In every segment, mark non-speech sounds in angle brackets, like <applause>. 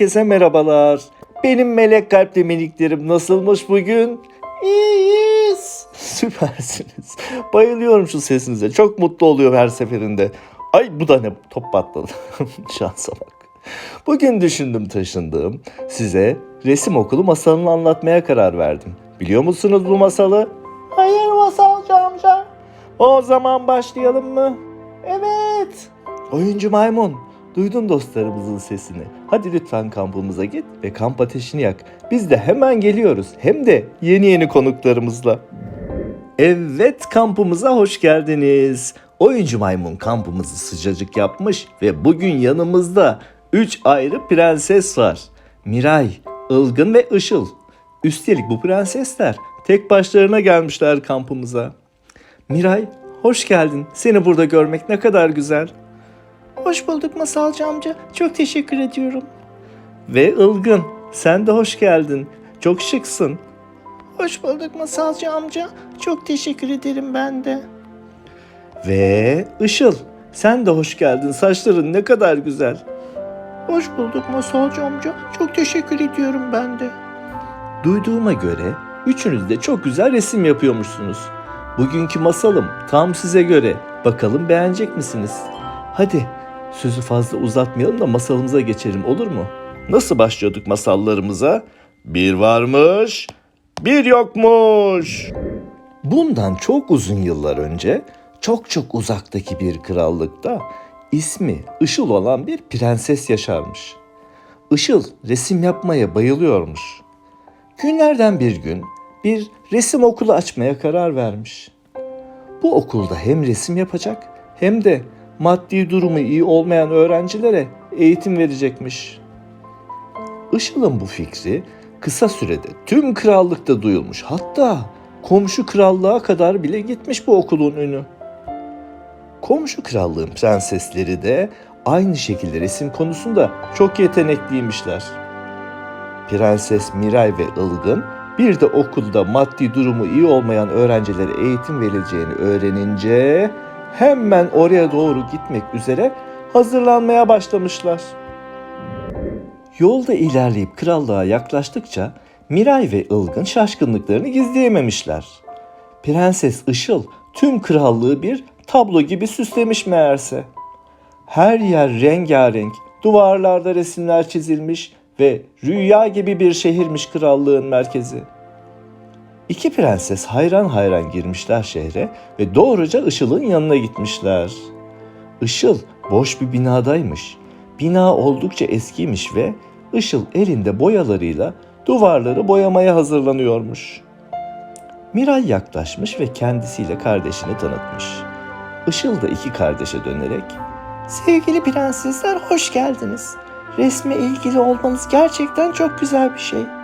Herkese merhabalar. Benim melek kalpli miniklerim nasılmış bugün? İyiyiz. <laughs> Süpersiniz. Bayılıyorum şu sesinize. Çok mutlu oluyorum her seferinde. Ay bu da ne top patladı. <laughs> Şansa bak. Bugün düşündüm taşındım. Size resim okulu masalını anlatmaya karar verdim. Biliyor musunuz bu masalı? Hayır masalcı amca. O zaman başlayalım mı? Evet. Oyuncu maymun. Duydun dostlarımızın sesini. Hadi lütfen kampımıza git ve kamp ateşini yak. Biz de hemen geliyoruz. Hem de yeni yeni konuklarımızla. Evet kampımıza hoş geldiniz. Oyuncu maymun kampımızı sıcacık yapmış ve bugün yanımızda 3 ayrı prenses var. Miray, Ilgın ve Işıl. Üstelik bu prensesler tek başlarına gelmişler kampımıza. Miray, hoş geldin. Seni burada görmek ne kadar güzel. Hoş bulduk Masalcı amca. Çok teşekkür ediyorum. Ve Ilgın, sen de hoş geldin. Çok şıksın. Hoş bulduk Masalcı amca. Çok teşekkür ederim ben de. Ve Işıl, sen de hoş geldin. Saçların ne kadar güzel. Hoş bulduk Masalcı amca. Çok teşekkür ediyorum ben de. Duyduğuma göre üçünüz de çok güzel resim yapıyormuşsunuz. Bugünkü masalım tam size göre. Bakalım beğenecek misiniz? Hadi sözü fazla uzatmayalım da masalımıza geçelim olur mu? Nasıl başlıyorduk masallarımıza? Bir varmış, bir yokmuş. Bundan çok uzun yıllar önce çok çok uzaktaki bir krallıkta ismi Işıl olan bir prenses yaşarmış. Işıl resim yapmaya bayılıyormuş. Günlerden bir gün bir resim okulu açmaya karar vermiş. Bu okulda hem resim yapacak hem de maddi durumu iyi olmayan öğrencilere eğitim verecekmiş. Işıl'ın bu fikri kısa sürede tüm krallıkta duyulmuş. Hatta komşu krallığa kadar bile gitmiş bu okulun ünü. Komşu krallığın prensesleri de aynı şekilde resim konusunda çok yetenekliymişler. Prenses Miray ve Ilgın bir de okulda maddi durumu iyi olmayan öğrencilere eğitim verileceğini öğrenince hemen oraya doğru gitmek üzere hazırlanmaya başlamışlar. Yolda ilerleyip krallığa yaklaştıkça Miray ve Ilgın şaşkınlıklarını gizleyememişler. Prenses Işıl tüm krallığı bir tablo gibi süslemiş meğerse. Her yer rengarenk, duvarlarda resimler çizilmiş ve rüya gibi bir şehirmiş krallığın merkezi. İki prenses hayran hayran girmişler şehre ve doğruca Işıl'ın yanına gitmişler. Işıl boş bir binadaymış. Bina oldukça eskiymiş ve Işıl elinde boyalarıyla duvarları boyamaya hazırlanıyormuş. Miray yaklaşmış ve kendisiyle kardeşini tanıtmış. Işıl da iki kardeşe dönerek Sevgili prensesler hoş geldiniz. Resme ilgili olmanız gerçekten çok güzel bir şey.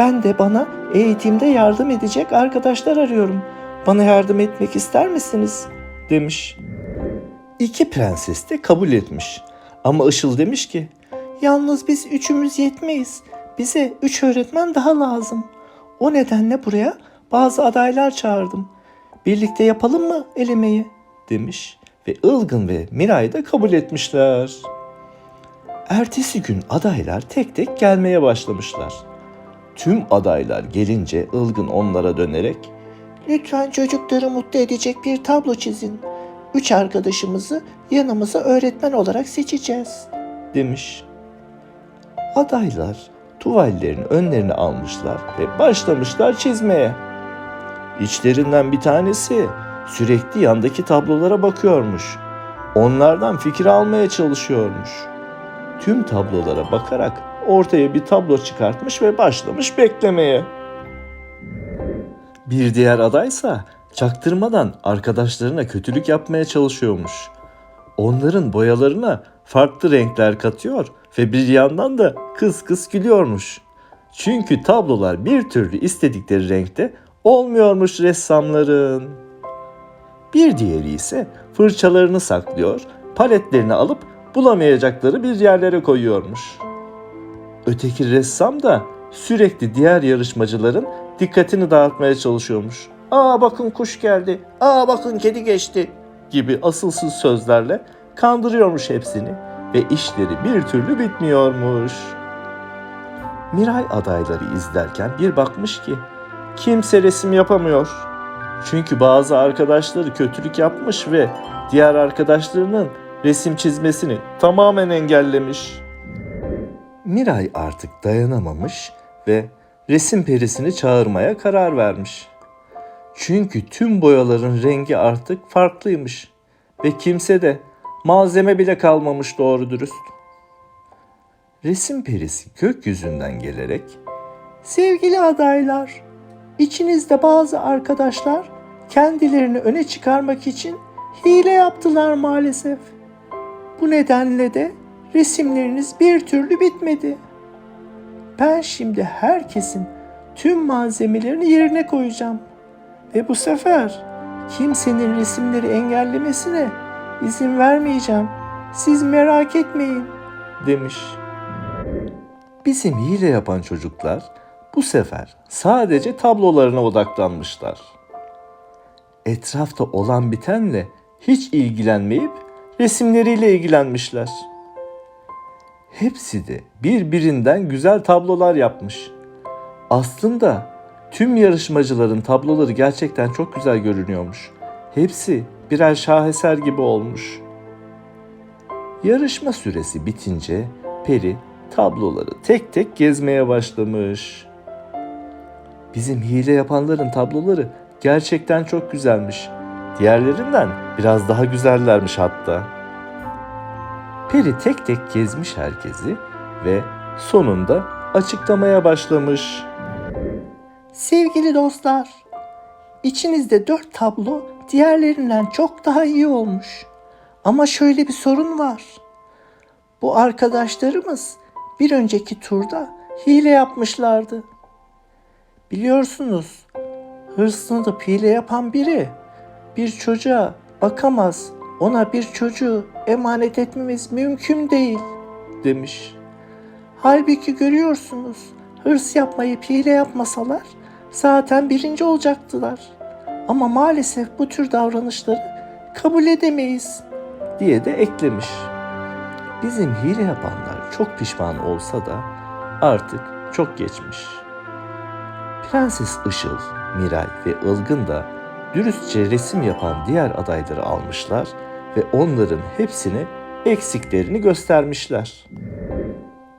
Ben de bana eğitimde yardım edecek arkadaşlar arıyorum. Bana yardım etmek ister misiniz? demiş. İki prenses de kabul etmiş. Ama Işıl demiş ki, Yalnız biz üçümüz yetmeyiz. Bize üç öğretmen daha lazım. O nedenle buraya bazı adaylar çağırdım. Birlikte yapalım mı elemeyi? demiş ve Ilgın ve Miray da kabul etmişler. Ertesi gün adaylar tek tek gelmeye başlamışlar. Tüm adaylar gelince Ilgın onlara dönerek Lütfen çocukları mutlu edecek bir tablo çizin. Üç arkadaşımızı yanımıza öğretmen olarak seçeceğiz demiş. Adaylar tuvallerin önlerine almışlar ve başlamışlar çizmeye. İçlerinden bir tanesi sürekli yandaki tablolara bakıyormuş. Onlardan fikir almaya çalışıyormuş. Tüm tablolara bakarak ortaya bir tablo çıkartmış ve başlamış beklemeye. Bir diğer adaysa çaktırmadan arkadaşlarına kötülük yapmaya çalışıyormuş. Onların boyalarına farklı renkler katıyor ve bir yandan da kıs kıs gülüyormuş. Çünkü tablolar bir türlü istedikleri renkte olmuyormuş ressamların. Bir diğeri ise fırçalarını saklıyor, paletlerini alıp bulamayacakları bir yerlere koyuyormuş. Öteki ressam da sürekli diğer yarışmacıların dikkatini dağıtmaya çalışıyormuş. Aa bakın kuş geldi, aa bakın kedi geçti gibi asılsız sözlerle kandırıyormuş hepsini ve işleri bir türlü bitmiyormuş. Miray adayları izlerken bir bakmış ki kimse resim yapamıyor. Çünkü bazı arkadaşları kötülük yapmış ve diğer arkadaşlarının resim çizmesini tamamen engellemiş. Miray artık dayanamamış ve resim perisini çağırmaya karar vermiş. Çünkü tüm boyaların rengi artık farklıymış ve kimse de malzeme bile kalmamış doğru dürüst. Resim perisi gökyüzünden gelerek Sevgili adaylar, içinizde bazı arkadaşlar kendilerini öne çıkarmak için hile yaptılar maalesef. Bu nedenle de resimleriniz bir türlü bitmedi. Ben şimdi herkesin tüm malzemelerini yerine koyacağım. Ve bu sefer kimsenin resimleri engellemesine izin vermeyeceğim. Siz merak etmeyin." demiş. Bizim hile yapan çocuklar bu sefer sadece tablolarına odaklanmışlar. Etrafta olan bitenle hiç ilgilenmeyip resimleriyle ilgilenmişler. Hepsi de birbirinden güzel tablolar yapmış. Aslında tüm yarışmacıların tabloları gerçekten çok güzel görünüyormuş. Hepsi birer şaheser gibi olmuş. Yarışma süresi bitince Peri tabloları tek tek gezmeye başlamış. Bizim hile yapanların tabloları gerçekten çok güzelmiş. Diğerlerinden biraz daha güzellermiş hatta. Peri tek tek gezmiş herkesi ve sonunda açıklamaya başlamış. Sevgili dostlar, içinizde dört tablo diğerlerinden çok daha iyi olmuş. Ama şöyle bir sorun var. Bu arkadaşlarımız bir önceki turda hile yapmışlardı. Biliyorsunuz, hırslanıp hile yapan biri bir çocuğa bakamaz. Ona bir çocuğu emanet etmemiz mümkün değil demiş. Halbuki görüyorsunuz hırs yapmayıp hile yapmasalar zaten birinci olacaktılar. Ama maalesef bu tür davranışları kabul edemeyiz diye de eklemiş. Bizim hile yapanlar çok pişman olsa da artık çok geçmiş. Prenses Işıl, Miray ve Ilgın da dürüstçe resim yapan diğer adayları almışlar ve onların hepsine eksiklerini göstermişler.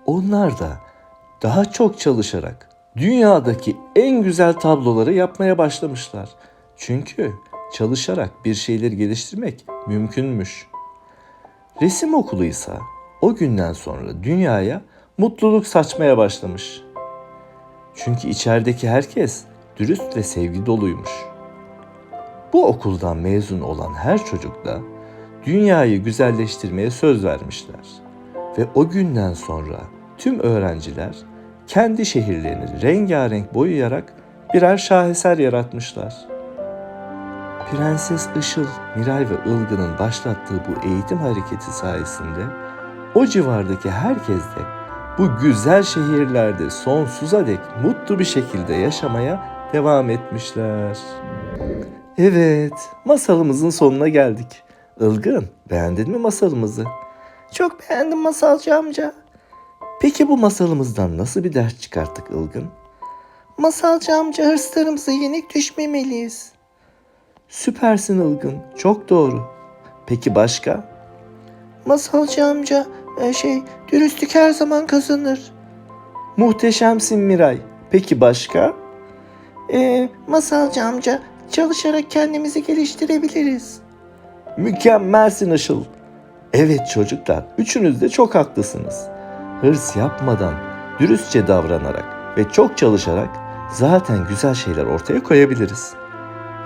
Onlar da daha çok çalışarak dünyadaki en güzel tabloları yapmaya başlamışlar. Çünkü çalışarak bir şeyleri geliştirmek mümkünmüş. Resim okulu ise o günden sonra dünyaya mutluluk saçmaya başlamış. Çünkü içerideki herkes dürüst ve sevgi doluymuş. Bu okuldan mezun olan her çocuk da dünyayı güzelleştirmeye söz vermişler. Ve o günden sonra tüm öğrenciler kendi şehirlerini rengarenk boyayarak birer şaheser yaratmışlar. Prenses Işıl, Miray ve Ilgın'ın başlattığı bu eğitim hareketi sayesinde o civardaki herkes de bu güzel şehirlerde sonsuza dek mutlu bir şekilde yaşamaya devam etmişler. Evet, masalımızın sonuna geldik. Ilgın, beğendin mi masalımızı? Çok beğendim masalcı amca. Peki bu masalımızdan nasıl bir ders çıkarttık Ilgın? Masalcı amca hırslarımıza yenik düşmemeliyiz. Süpersin Ilgın, çok doğru. Peki başka? Masalcı amca, e, şey, dürüstlük her zaman kazanır. Muhteşemsin Miray. Peki başka? Ee, masalcı amca, çalışarak kendimizi geliştirebiliriz. Mükemmelsin Işıl. Evet çocuklar, üçünüz de çok haklısınız. Hırs yapmadan, dürüstçe davranarak ve çok çalışarak zaten güzel şeyler ortaya koyabiliriz.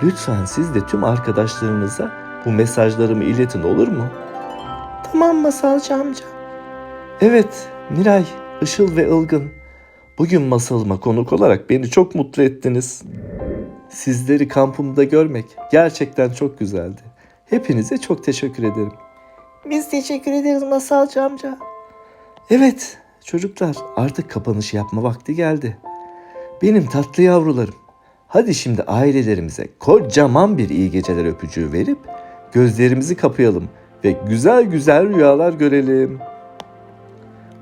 Lütfen siz de tüm arkadaşlarınıza bu mesajlarımı iletin olur mu? Tamam masalcı amca. Evet, Miray, Işıl ve Ilgın. Bugün masalıma konuk olarak beni çok mutlu ettiniz. Sizleri kampımda görmek gerçekten çok güzeldi. Hepinize çok teşekkür ederim. Biz teşekkür ederiz masalcı amca. Evet, çocuklar artık kapanış yapma vakti geldi. Benim tatlı yavrularım. Hadi şimdi ailelerimize kocaman bir iyi geceler öpücüğü verip gözlerimizi kapayalım ve güzel güzel rüyalar görelim.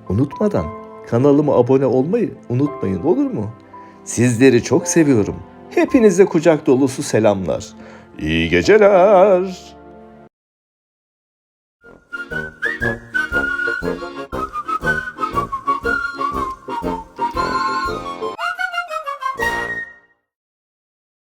Unutmadan Kanalıma abone olmayı unutmayın olur mu? Sizleri çok seviyorum. Hepinize kucak dolusu selamlar. İyi geceler.